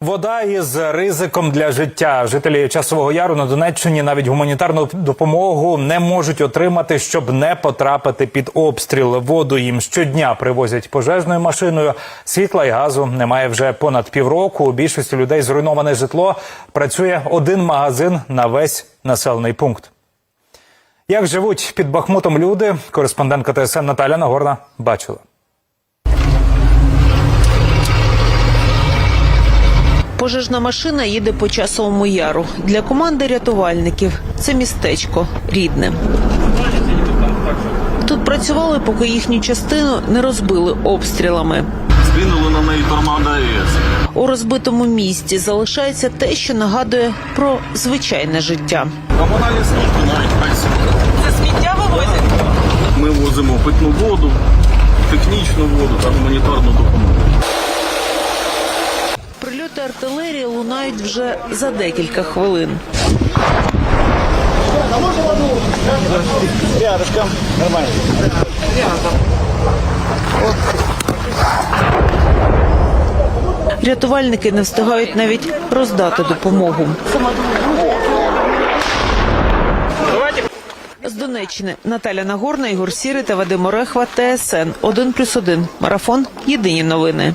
Вода із ризиком для життя. Жителі часового яру на Донеччині навіть гуманітарну допомогу не можуть отримати, щоб не потрапити під обстріл. Воду їм щодня привозять пожежною машиною. Світла і газу немає вже понад півроку. У більшості людей зруйноване житло. Працює один магазин на весь населений пункт. Як живуть під Бахмутом люди, кореспондентка ТСН Наталя Нагорна бачила. Пожежна машина їде по часовому яру. Для команди рятувальників це містечко рідне. Тут працювали, поки їхню частину не розбили обстрілами. Скинули на неї тормада АЕС. У розбитому місті залишається те, що нагадує про звичайне життя. Комунальні служби навіть працюють. Це сміття вивозять? Ми возимо питну воду, технічну воду та гуманітарну допомогу. Прильоти артилерії лунають вже за декілька хвилин. Рятувальники не встигають навіть роздати допомогу. З Донеччини Наталя Нагорна, Ігор Сірий та Вадим Орехва, ТСН 1+,1. Марафон. Єдині новини.